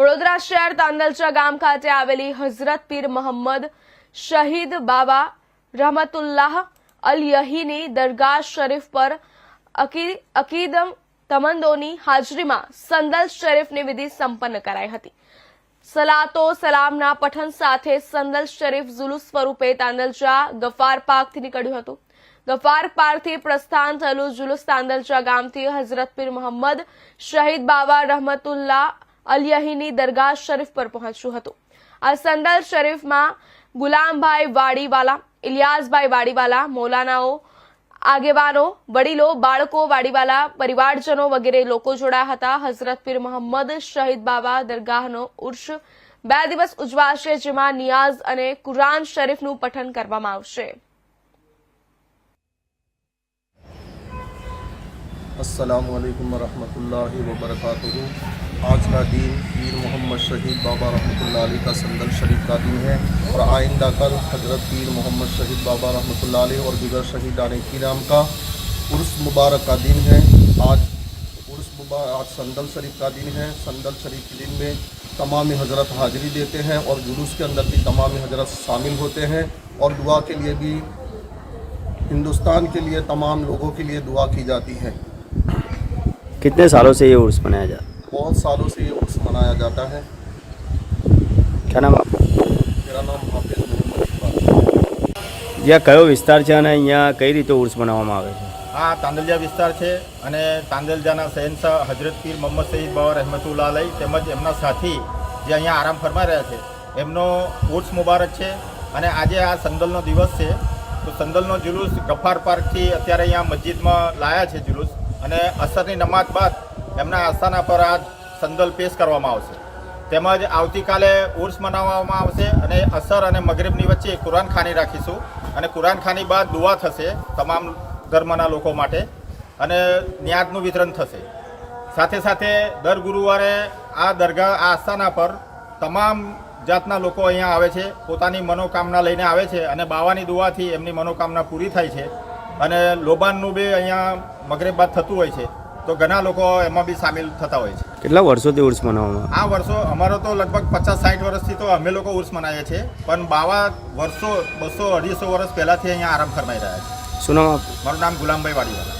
વડોદરા શહેર તાંદલચા ગામ ખાતે આવેલી હઝરત પીર મોહમ્મદ શહીદ બાબા રહમતુલ્લાહ અલ યહીની દરગાહ શરીફ પર અકી- અકીદમ તમંદોની હાજરીમાં સંદલ શરીફની વિધિ સંપન્ન કરાઈ હતી. સલાતો સલામના પઠન સાથે સંદલ શરીફ ઝુલુસ સ્વરૂપે તાંદલચા ગફાર પાર્કથી નીકળ્યું હતું. ગફાર પારથી પ્રસ્થાન થયેલું જુલુસ તાંદલચા ગામથી હઝરત પીર મોહમ્મદ શહીદ બાબા રહમતુલ્લાહ અલિયહીની દરગાહ શરીફ પર પહોંચ્યું હતું. આ સંદલ શરીફમાં ગુલામભાઈ વાડીવાલા, ઇલિયાસભાઈ વાડીવાલા, મૌલાનાઓ, આગેવાનો, વડીલો, બાળકો, વાડીવાલા, પરિવારજનો વગેરે લોકો જોડાયા હતા. હઝરત પીર મોહમ્મદ શહીદ બાબા દરગાહનો ઉર્ષ બે દિવસ ઉજવાશે, જેમાં નિયાઝ અને કુરાન શરીફનું પઠન કરવામાં આવશે. असलकम वबरकातुहू। आज का दिन पीर मोहम्मद शहीद बाबा रहमतुल्लाह का संदल शरीफ का दिन है और आइंदा कल हज़रत पीर मोहम्मद शहीद बाबा रहमतुल्लाह अलैह और दीगर शहीदान किराम का उर्स मुबारक का दिन है। आज उर्स मुबारक, आज संदल शरीफ का दिन है। संदल शरीफ के दिन में तमाम हज़रत हाजिरी देते हैं और जुलूस के अंदर भी तमाम हज़रत शामिल होते हैं और दुआ के लिए भी हिंदुस्तान के लिए तमाम लोगों के लिए दुआ की जाती है। कितने सालों से ये उर्स मनाया जाता बहुत सालों से ये उर्स मनाया जाता है है क्या નામ આપનું मेरा नाम हाफिज मोहम्मद इकबाल है। જ્યાં કયો વિસ્તાર છે અને અહીંયા કઈ રીતે ઉર્સ મનાવવામાં આવે છે આ તાંદલજા વિસ્તાર છે અને તાંદલજાના શહેનશાહ હજરત પીર મોહમ્મદ સઈદ બાબા રહેમતુલ્લા અલೈ તેમજ એમના સાથી જે અહીંયા આરામ ફરમાઈ રહ્યા છે એમનો ઉર્સ મુબારક છે અને આજે આ સંદલનો દિવસ છે તો સંદલનો જુલુસ ગફાર પાર્કથી અત્યારે અહીંયા મસ્જિદમાં લાયા છે જુલુસ અને અસરની નમાજ બાદ એમના આસ્થાના પર આ સંદલ પેશ કરવામાં આવશે. તેમજ આવતીકાલે ઉર્સ મનાવવામાં આવશે અને અસર અને મગરીબની વચ્ચે કુરાન ખાની રાખીશું અને કુરાન ખાની બાદ દુઆ થશે તમામ ધર્મના લોકો માટે અને ન્યાજનું વિતરણ થશે. સાથે સાથે દર ગુરુવારે આ દરગાહ, આ આસ્થાના પર તમામ જાતના લોકો અહીંયા આવે છે, પોતાની મનોકામના લઈને આવે છે અને બાવાની દુઆથી એમની મનોકામના પૂરી થાય છે. અને લોબાનનું બી અહીંયા મગરેબાદ બાદ થતું હોય છે. તો ઘણા લોકો એમાં બી સામેલ થતા હોય છે. કેટલા વર્ષોથી ઉર્સ મનાવવામાં આ વર્ષો અમારો તો લગભગ પચાસ સાઠ વર્ષથી તો અમે લોકો ઉર્સ મનાવીએ છીએ પણ બાવા વર્ષો બસો અઢીસો વર્ષ પહેલાંથી અહીંયા આરામ ફરમાઈ રહ્યા છે. શું નામ મારું નામ ગુલામભાઈ વાડીવાલા.